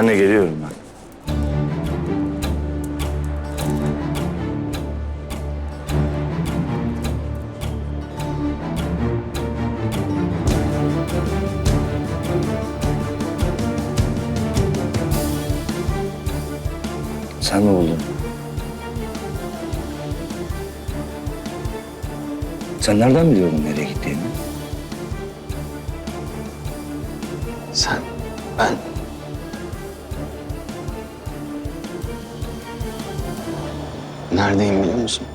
Anne geliyorum ben. Sen mi buldun? Sen nereden biliyorsun nereye gittiğini? Sen, ben. Neredeyim biliyor musun?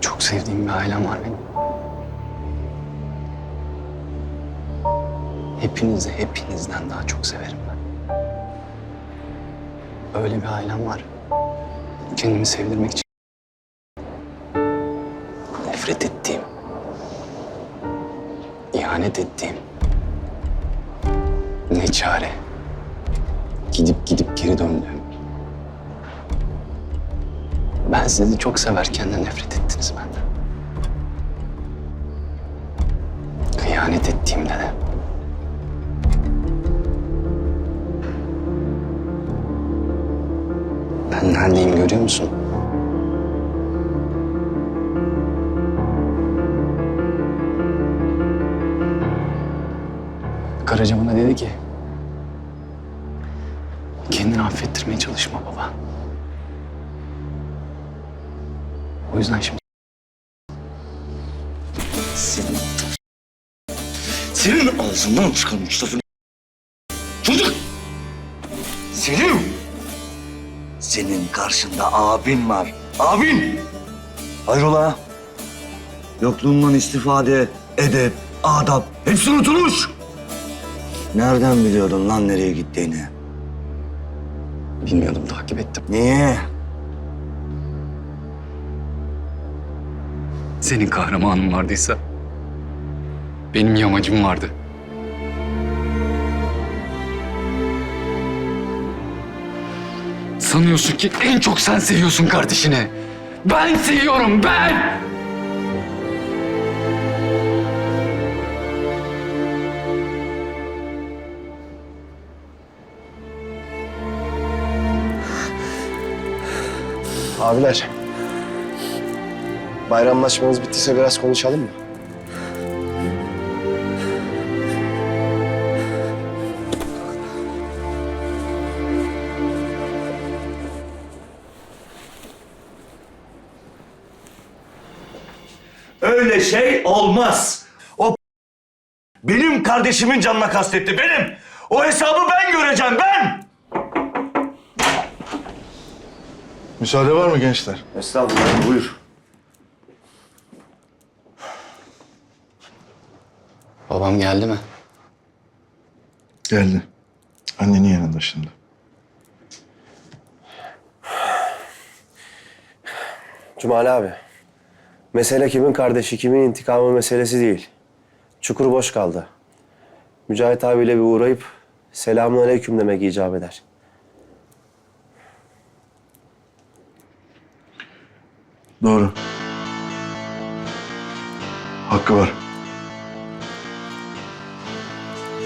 Çok sevdiğim bir ailem var benim. Hepinizi hepinizden daha çok severim ben. Öyle bir ailem var. Kendimi sevdirmek için nefret ettiğim, ihanet ettiğim ne çare. Gidip gidip geri döndüğüm. Ben sizi çok severken de nefret ettiniz benden. Kıyanet ettiğimde de. Ben neredeyim görüyor musun? Karaca bana dedi ki... Kendini affettirmeye çalışma baba. O yüzden şimdi... Senin... Senin ağzından çıkan Mustafa... Çocuk! Selim! Senin karşında abin var. Abin! Hayrola? Yokluğundan istifade, edep, adap hepsi unutulmuş. Nereden biliyordun lan nereye gittiğini? Bilmiyordum takip ettim. Niye? Senin kahramanın vardıysa... Benim yamacım vardı. Sanıyorsun ki en çok sen seviyorsun kardeşini. Ben seviyorum ben! Abiler. Bayramlaşmamız bittiyse biraz konuşalım mı? Öyle şey olmaz. O benim kardeşimin canına kastetti, benim. O hesabı ben göreceğim, ben. Müsaade var mı gençler? Estağfurullah, buyur. Babam geldi mi? Geldi. Annenin yanında şimdi. Cumali abi. Mesele kimin kardeşi, kimin intikamı meselesi değil. Çukur boş kaldı. Mücahit abiyle bir uğrayıp selamun aleyküm demek icap eder. Doğru. Hakkı var.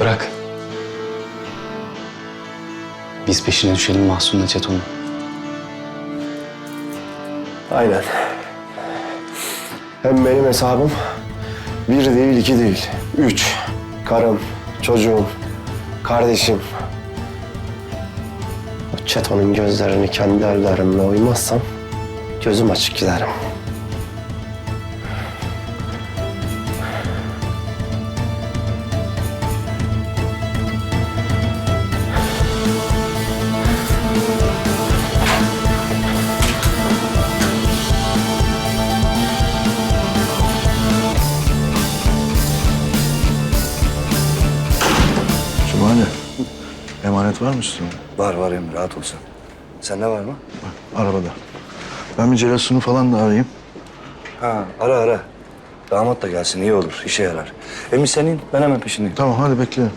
Bırak. Biz peşine düşelim Mahsun'la Çeton'un. Aynen. Hem benim hesabım bir değil, iki değil. Üç. Karım, çocuğum, kardeşim. O çetonun gözlerini kendi ellerimle oymazsam gözüm açık giderim. Cumali. Emanet var mı üstünde? Var var Emre, rahat ol sen. Sende var mı? Arabada. Ben bir Celasun'u falan da arayayım. Ha, ara ara. Damat da gelsin, iyi olur, işe yarar. Emin senin, ben hemen peşindeyim. Tamam hadi bekliyorum.